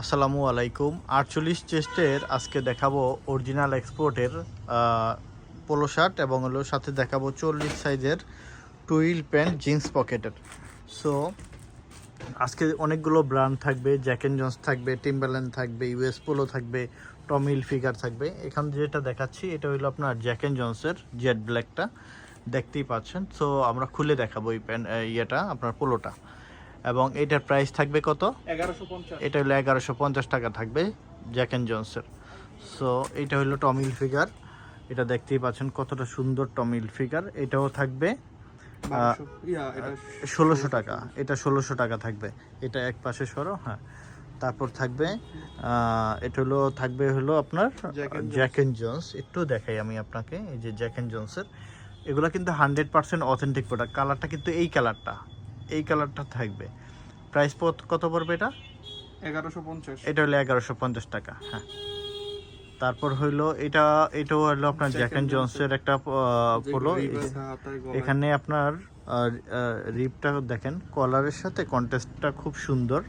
আসসালামু আলাইকুম। আটচল্লিশ চেস্টের আজকে দেখাবো অরিজিনাল এক্সপোর্টের পোলো শার্ট এবং হলো সাথে দেখাবো চল্লিশ সাইজের টুইল প্যান্ট জিন্স পকেটের সো আজকে অনেকগুলো ব্র্যান্ড থাকবে জ্যাকেন জন্স থাকবে টিম্বারল্যান্ড থাকবে ইউএস পোলো থাকবে টমিল ফিগার থাকবে। এখান যেটা দেখাচ্ছি, এটা হলো আপনার জ্যাকেন জন্সের জেড ব্ল্যাকটা দেখতেই পাচ্ছেন। সো আমরা খুলে দেখাবো এই প্যান্ট ইয়েটা, আপনার পোলোটা এবং এটার প্রাইস থাকবে কত? এগারোশো এটা হলো এগারোশো পঞ্চাশ টাকা থাকবে জ্যাক অ্যান্ড জন্সের সো এটা হলো টমিল ফিগার এটা দেখতেই পাচ্ছেন কতটা সুন্দর টমিল ফিগার এটাও থাকবে ষোলোশো টাকা। এটা ষোলোশো টাকা থাকবে। এটা এক পাশে সরো হ্যাঁ। তারপর থাকবে এটা হলো থাকবে হলো আপনার জ্যাক অ্যান্ড জন্স একটু দেখাই আমি আপনাকে এই যে জ্যাক অ্যান্ড জন্সের এগুলো কিন্তু হান্ড্রেড পার্সেন্ট অথেন্টিক প্রোডাক্ট কালারটা কিন্তু এই কালারটা এই কালারটা থাকবে। প্রাইস পথ কত পড়বে এটা? এগারোশো পঞ্চাশ। এটা হলো এগারোশো পঞ্চাশ টাকা হ্যাঁ। তারপর হইল এটা এটাও হলো আপনার জ্যাক অ্যান্ড জন্সের একটা পোলো এখানে আপনার রিপটা দেখেন কলারের সাথে কন্টেস্টটা খুব সুন্দর।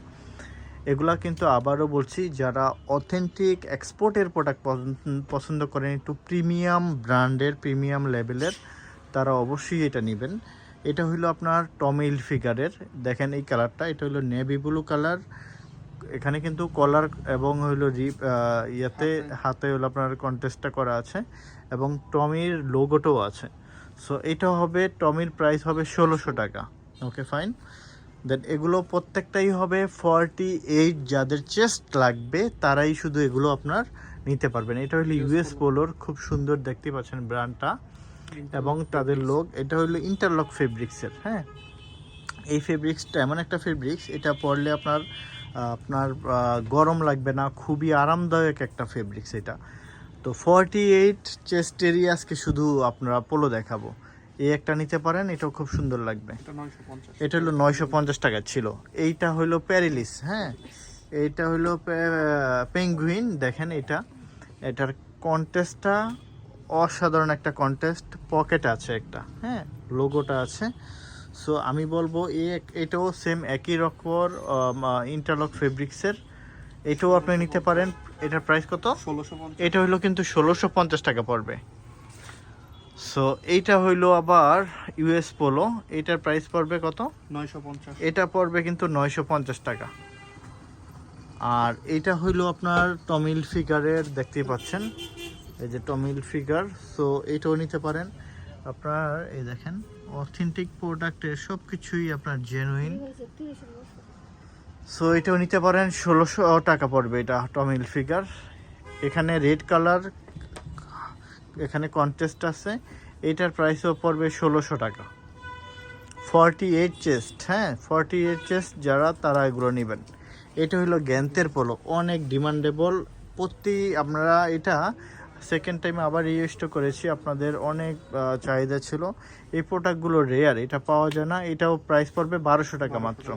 এগুলা কিন্তু আবারও বলছি যারা অথেন্টিক এক্সপোর্টের প্রোডাক্ট পছন্দ করেন একটু প্রিমিয়াম ব্র্যান্ডের প্রিমিয়াম লেভেলের তারা অবশ্যই এটা নেবেন। এটা হলো আপনার টমিল ফিগারের দেখেন এই কালারটা এটা হলো নেভি ব্লু কালার এখানে কিন্তু কলার এবং হলো রিপ ইয়াতে হাতে হলো আপনার কন্টেস্টটা করা আছে এবং টমির লোগোটাও আছে। সো এটা হবে টমির প্রাইস হবে ষোলোশো টাকা। ওকে ফাইন দেন এগুলো প্রত্যেকটাই হবে ফর্টি এইট যাদের চেস্ট লাগবে তারাই শুধু এগুলো আপনার নিতে পারবেন। এটা হলো ইউএস পোলোর খুব সুন্দর দেখতে পাচ্ছেন ব্র্যান্ডটা এবং তাদের লোক এটা হলো ইন্টারলক ফেব্রিক্সের হ্যাঁ? এই ফেব্রিক্সটা এমন একটা ফেব্রিক্স এটা পরলে আপনার আপনার গরম লাগবে না খুবই আরামদায়ক একটা ফেব্রিক্স এটা। তো ফর্টি এইট চেস্ট এরিয়াসকে শুধু আপনারা পোলো দেখাবো। এই একটা নিতে পারেন এটাও খুব সুন্দর লাগবে। এটা এটা হলো নয়শো পঞ্চাশ টাকা ছিল। এইটা হলো প্যারিলিস হ্যাঁ? এইটা হলো পেঙ্গুইন দেখেন এটা। এটার কন্টেস্টটা অসাধারণ একটা কন্টেস্ট পকেট আছে একটা হ্যাঁ লোগোটা আছে। সো আমি বলব এক- এটাও সেম একই রকম ইন্টারলক ফেব্রিক্সের এটাও আপনি নিতে পারেন। এটার প্রাইস কত? ষোলোশো এটা হইল কিন্তু ষোলোশো পঞ্চাশ টাকা পড়বে। সো এইটা হইল আবার ইউএস পোলো এটার প্রাইস পড়বে কত? নয়শো পঞ্চাশ। এটা পড়বে কিন্তু নয়শো পঞ্চাশ টাকা। আর এটা হইল আপনার টমিল ফিগারের দেখতেই পাচ্ছেন। এই যে টমিল ফিগার সো এটাও নিতে পারেন। আপনার, এই দেখেন অথেন্টিক প্রোডাক্টের সব কিছুই আপনার জেনুইন সো এটাও নিতে পারেন, ষোলোশো টাকা পড়বে এটা টমিল ফিগার এখানে রেড কালার এখানে কন্টেস্ট আছে। এটার প্রাইসও পড়বে ষোলোশো টাকা। ফর্টি এইট চেস্ট হ্যাঁ ফর্টি এইট চেস্ট যারা, তারা এগুলো নেবেন। এটা হলো গ্যান্তের পোলো অনেক ডিমান্ডেবল প্রতি, আপনারা এটা সেকেন্ড টাইমে আবার রিস্টো করেছি। আপনাদের অনেক চাহিদা ছিল। এই প্রোডাক্টগুলো রেয়ার এটা পাওয়া যায় না। এটাও প্রাইস পড়বে বারোশো টাকা মাত্র।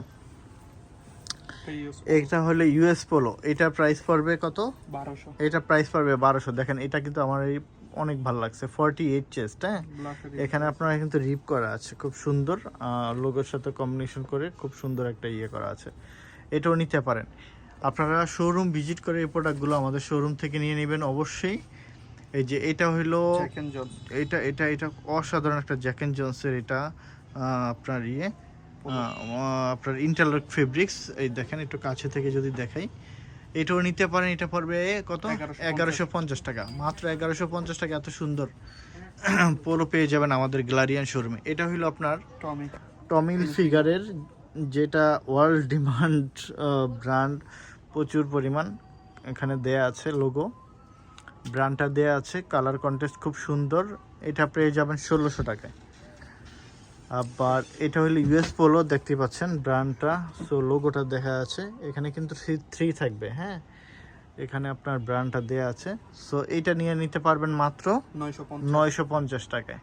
এটা হলো ইউএস পোলো এটা প্রাইস পড়বে কত? বারোশো। এটা প্রাইস পড়বে বারোশো। দেখেন এটা কিন্তু আমার এই অনেক ভালো লাগছে। ফর্টি এইট চেস্ট হ্যাঁ এখানে আপনারা কিন্তু রিপ করা আছে। খুব সুন্দর লোগোর সাথে কম্বিনেশন করে খুব সুন্দর একটা ইয়ে করা আছে। এটাও নিতে পারেন। আপনারা শোরুম ভিজিট করে এই প্রোডাক্টগুলো আমাদের শোরুম থেকে নিয়ে নেবেন অবশ্যই। এই যে এটা হইল এটা এটা এটা অসাধারণ একটা জ্যাক অ্যান্ড জন্সের এটা আপনার ইয়ে আপনার ইন্টারলক ফেব্রিক্স এই দেখেন একটু কাছে থেকে যদি দেখাই। এটাও নিতে পারেন এটা পড়বে কত? 1150 এগারোশো পঞ্চাশ টাকা। মাত্র এগারোশো পঞ্চাশ টাকা এত সুন্দর। পোলো পেয়ে যাবেন আমাদের গ্লারিয়ান শোরুমে এটা হলো আপনার টমি টমিল ফিগারের যেটা ওয়ার্ল্ড ডিমান্ড ব্র্যান্ড প্রচুর পরিমাণ এখানে দেয়া আছে লোগো ব্র্যান্ডটা দেয়া আছে কালার কন্টেস্ট খুব সুন্দর। এটা পেয়ে যাবেন ষোলোশো টাকায়। আবার এটা হলো ইউএস পোলো দেখতে পাচ্ছেন ব্র্যান্ডটা। সো লোগোটা দেখা আছে এখানে কিন্তু থ্রি থাকবে হ্যাঁ? এখানে আপনার ব্র্যান্ডটা দেয়া আছে। সো এইটা নিয়ে নিতে পারবেন মাত্র নয়শো পঞ্চাশ। নয়শো পঞ্চাশ টাকায়।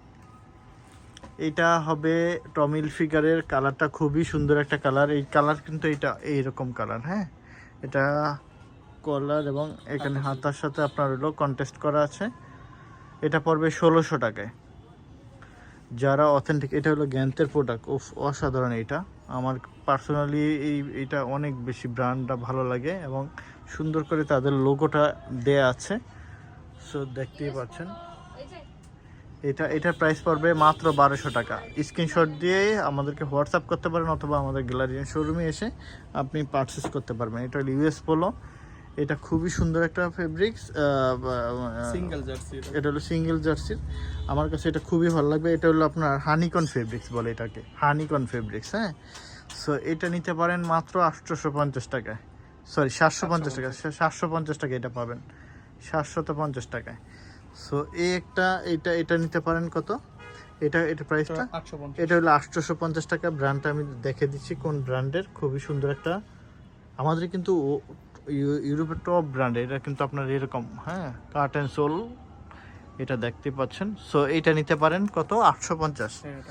এটা হবে টমিল ফিগারের কালারটা খুবই সুন্দর একটা কালার। এই কালার কিন্তু এটা এইরকম কালার হ্যাঁ? এটা কলার এবং এখানে হাতার সাথে আপনার হলো কন্টেস্ট করা আছে। এটা পড়বে ষোলোশো টাকায়। যারা অথেন্টিক এটা হলো গ্যান্তের প্রোডাক্ট ও অসাধারণ এটা। আমার পার্সোনালি এই এটা অনেক বেশি ব্র্যান্ডটা ভালো লাগে এবং সুন্দর করে তাদের লোগোটা দেয়া আছে। সো দেখতেই পাচ্ছেন। এটা এটার প্রাইস পড়বে মাত্র বারোশো টাকা। স্ক্রিনশট দিয়ে আমাদেরকে হোয়াটসঅ্যাপ করতে পারেন অথবা আমাদের গ্যালারি শোরুমে এসে আপনি পারচেস করতে পারবেন। এটা ইউএস পোলো এটা খুবই সুন্দর একটা ফেব্রিক্স সিঙ্গেল জার্সি এটা। হলো সিঙ্গেল জার্সির আমার কাছে এটা খুবই ভালো লাগবে। এটা হলো আপনার হানিকন ফেব্রিক্স বলে এটাকে। হানিকন ফেব্রিক্স হ্যাঁ? সো এটা নিতে পারেন মাত্র আটশোশো পঞ্চাশ টাকায়। সরি সাতশো পঞ্চাশ টাকা। সাতশো পঞ্চাশ। টাকা এটা পাবেন। সাতশত পঞ্চাশ টাকায়। সো এই একটা এটা এটা নিতে পারেন কত? এটা এটা প্রাইসটা এটা হলো আটশোশো পঞ্চাশ টাকা। ব্র্যান্ডটা আমি দেখে দিচ্ছি কোন ব্র্যান্ডের খুবই সুন্দর একটা। আমাদের কিন্তু ইউরোপের টপ ব্র্যান্ড এটা কিন্তু আপনার এরকম হ্যাঁ কাট অ্যান্ড সোল এটা দেখতে পাচ্ছেন। সো এটা নিতে পারেন কত? আটশো পঞ্চাশ। হ্যাঁ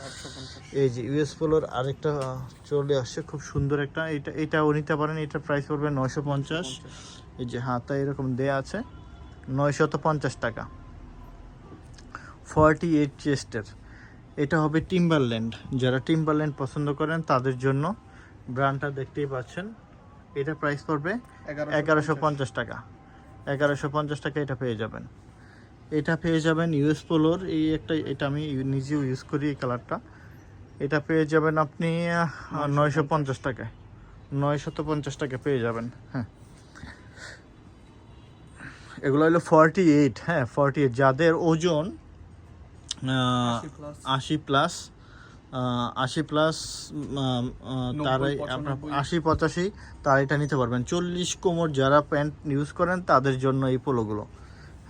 এই যে ইউএস পোলোর আরেকটা চলে আসছে খুব সুন্দর একটা এটা এটাও নিতে পারেন এটার প্রাইস পড়বে নয়শো পঞ্চাশ। এই যে হাতা এরকম দেয়া আছে নয়শত পঞ্চাশ টাকা। ফর্টি এইট চেস্টের এটা হবে টিম্বারল্যান্ড যারা টিম্বারল্যান্ড পছন্দ করেন তাদের জন্য ব্র্যান্ডটা দেখতেই পাচ্ছেন। এটা প্রাইস পড়বে এগারোশো পঞ্চাশ টাকা। এগারোশো পঞ্চাশ টাকা এটা পেয়ে যাবেন। এটা পেয়ে যাবেন ইউএস পোলোর এই একটা এটা আমি নিজেও ইউজ করি এই কালারটা এটা পেয়ে যাবেন আপনি নয়শো পঞ্চাশ টাকায়। নয়শত পঞ্চাশ টাকা পেয়ে যাবেন হ্যাঁ। এগুলো হলো ফর্টি এইট হ্যাঁ ফর্টি এইট যাদের ওজন। আশি প্লাস আশি প্লাস তারাই আপনার আশি পঁচাশি তারা এটা নিতে পারবেন। চল্লিশ কোমর যারা প্যান্ট ইউজ করেন তাদের জন্য এই পোলোগুলো।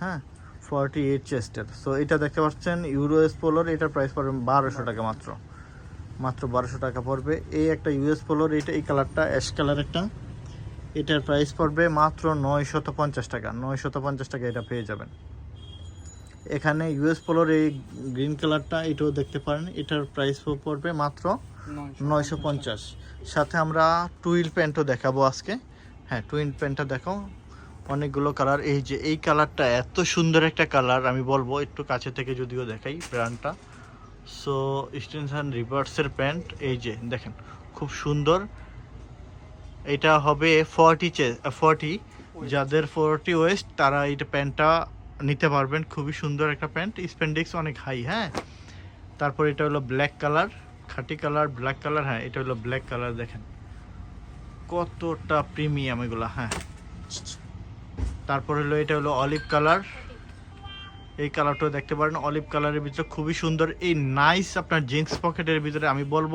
হ্যাঁ ফর্টি এইট চেস্টের সো এটা দেখতে পাচ্ছেন ইউরোএস পোলোর এটার প্রাইস পড়বে বারোশো টাকা মাত্র। মাত্র বারোশো টাকা পড়বে। এই একটা ইউএস পোলোর এটা এই কালারটা অ্যাশ কালার একটা। এটার প্রাইস পড়বে মাত্র নয় শত পঞ্চাশ টাকা। নয় শত পঞ্চাশ টাকা এটা পেয়ে যাবেন। এখানে ইউএস পোলোর এই গ্রিন কালারটা এটাও দেখতে পারেন। এটার প্রাইস পড়বে মাত্র নয়শো পঞ্চাশ। সাথে আমরা টুইল প্যান্টও দেখাবো আজকে। হ্যাঁ টুইল প্যান্টটা দেখো। অনেকগুলো কালার এই যে এই কালারটা এত সুন্দর একটা কালার আমি বলব একটু কাছে থেকে যদিও দেখাই ব্র্যান্ডটা সো স্টেনশন রিভার্সের প্যান্ট এই যে দেখেন খুব সুন্দর। এটা হবে ফর্টি চে ফর্টি যাদের ফর্টি ওয়েস্ট তারা এইটা প্যান্টটা নিতে পারবেন। খুবই সুন্দর একটা প্যান্ট। স্পেন্ডিক্স অনেক হাই হ্যাঁ? তারপর এটা হলো ব্ল্যাক কালার খাটি কালার ব্ল্যাক কালার হ্যাঁ এটা হলো ব্ল্যাক কালার দেখেন। কতটা প্রিমিয়াম এগুলো হ্যাঁ? তারপর হলো এটা হলো অলিভ কালার এই কালারটাও দেখতে পারেন। অলিভ কালারের ভিতরে খুবই সুন্দর। এই নাইস আপনার জিন্স পকেটের ভিতরে আমি বলব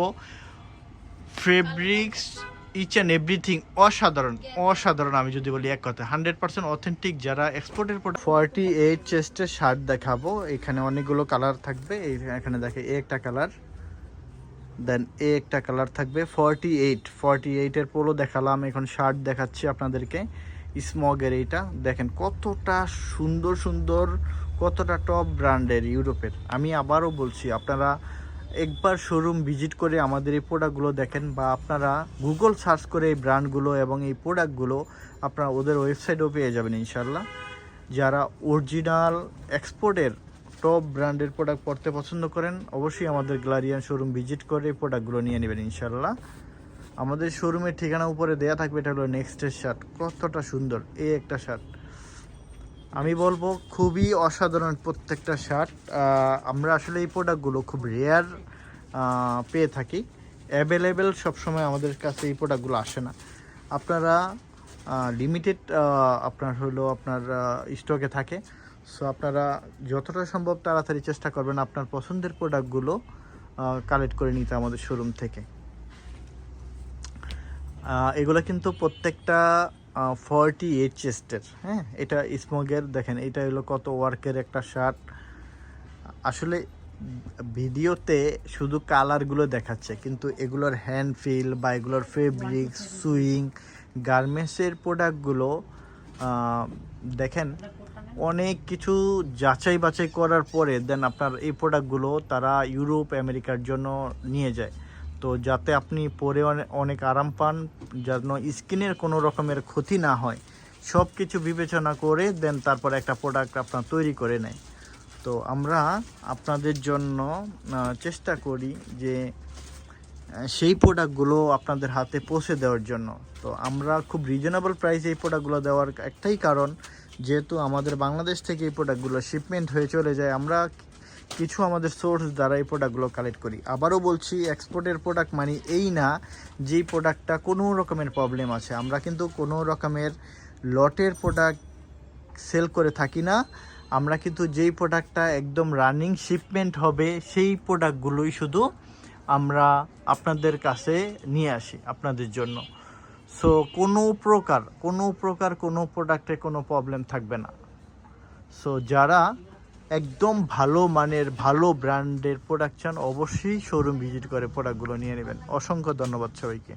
ফেব্রিক্স ইচ অ্যান্ড এভরিথিং অসাধারণ অসাধারণ আমি যদি বলি এক কথা হান্ড্রেড পার্সেন্ট অথেন্টিক যারা এক্সপোর্টের প্রোডাক্ট ফর্টি এইট চেস্টের শার্ট দেখাবো। এখানে অনেকগুলো কালার থাকবে। এখানে দেখে এ একটা কালার দেন এ একটা কালার থাকবে। ফর্টি এইট ফর্টি এইটের পোলো দেখালাম। এখন শার্ট দেখাচ্ছি আপনাদেরকে। স্মগের এইটা। দেখেন কতটা সুন্দর সুন্দর, কতটা টপ ব্র্যান্ডের ইউরোপের। আমি আবারও বলছি, আপনারা একবার শোরুম ভিজিট করে আমাদের এই প্রোডাক্টগুলো দেখেন বা আপনারা গুগল সার্চ করে এই ব্র্যান্ডগুলো এবং এই প্রোডাক্টগুলো আপনারা ওদের ওয়েবসাইটেও পেয়ে যাবেন ইনশাল্লাহ যারা অরিজিনাল এক্সপোর্টের টপ ব্র্যান্ডের প্রোডাক্ট পড়তে পছন্দ করেন, অবশ্যই আমাদের গ্লারিয়ান শোরুম ভিজিট করে এই প্রোডাক্টগুলো নিয়ে নেবেন ইনশাল্লাহ আমাদের শোরুমের ঠিকানা উপরে দেয়া থাকবে, এটা হলো নেক্সটের শার্ট কতটা সুন্দর, এই একটা শার্ট আমি বলব খুবই অসাধারণ প্রত্যেকটা শার্ট আমরা আসলে এই প্রোডাক্টগুলো খুব রেয়ার পেয়ে থাকি। অ্যাভেলেবেল সবসময় আমাদের কাছে এই প্রোডাক্টগুলো আসে না। আপনারা লিমিটেড আপনার হলো আপনার স্টকে থাকে। সো আপনারা যতটা সম্ভব তাড়াতাড়ি চেষ্টা করবেন আপনার পছন্দের প্রোডাক্টগুলো কালেক্ট করে নিতে আমাদের শোরুম থেকে। এগুলো কিন্তু প্রত্যেকটা ফর্টি এইট চেস্টের হ্যাঁ? এটা স্মোগের দেখেন, এটা হলো কত ওয়ার্কের একটা শার্ট আসলে ভিডিওতে শুধু কালারগুলো দেখাচ্ছে, কিন্তু এগুলোর হ্যান্ড ফিল বা এগুলোর ফেব্রিক সুইং গার্মেন্টসের প্রোডাক্টগুলো দেখেন, অনেক কিছু যাচাই বাছাই করার পরে দেন আপনার এই প্রোডাক্টগুলো তারা ইউরোপ আমেরিকার জন্য নিয়ে যায়। তো যাতে আপনি পরে অনেক আরাম পান, যেন স্কিনের কোনো রকমের ক্ষতি না হয়। সব কিছু বিবেচনা করে দেন তারপর একটা প্রোডাক্ট আপনার তৈরি করে নেয়। তো আমরা আপনাদের জন্য চেষ্টা করি যে সেই প্রোডাক্টগুলো আপনাদের হাতে পৌঁছে দেওয়ার জন্য। তো আমরা খুব রিজনেবল প্রাইসে এই প্রোডাক্টগুলো দেওয়ার একটাই কারণ, যেহেতু আমাদের বাংলাদেশ থেকে এই প্রোডাক্টগুলো শিপমেন্ট হয়ে চলে যায়, আমরা কিছু আমাদের সোর্স দ্বারা এই প্রোডাক্টগুলো কালেক্ট করি। আবারও বলছি এক্সপোর্টের প্রোডাক্ট মানে এই না যেই প্রোডাক্টটা কোনো রকমের প্রবলেম আছে। আমরা কিন্তু কোনো রকমের লটের প্রোডাক্ট সেল করে থাকি না। আমরা কিন্তু যেই প্রোডাক্টটা একদম রানিং শিপমেন্ট হবে, সেই প্রোডাক্টগুলোই শুধু আমরা আপনাদের কাছে নিয়ে আসি, আপনাদের জন্য। সো কোনো প্রকার কোনো প্রকার কোনো প্রোডাক্টে কোনো প্রবলেম থাকবে না। সো যারা একদম ভালো মানের, ভালো ব্র্যান্ডের প্রোডাকশন অবশ্যই শোরুম ভিজিট করে প্রোডাক্টগুলো নিয়ে নেবেন। অসংখ্য ধন্যবাদ সবাইকে।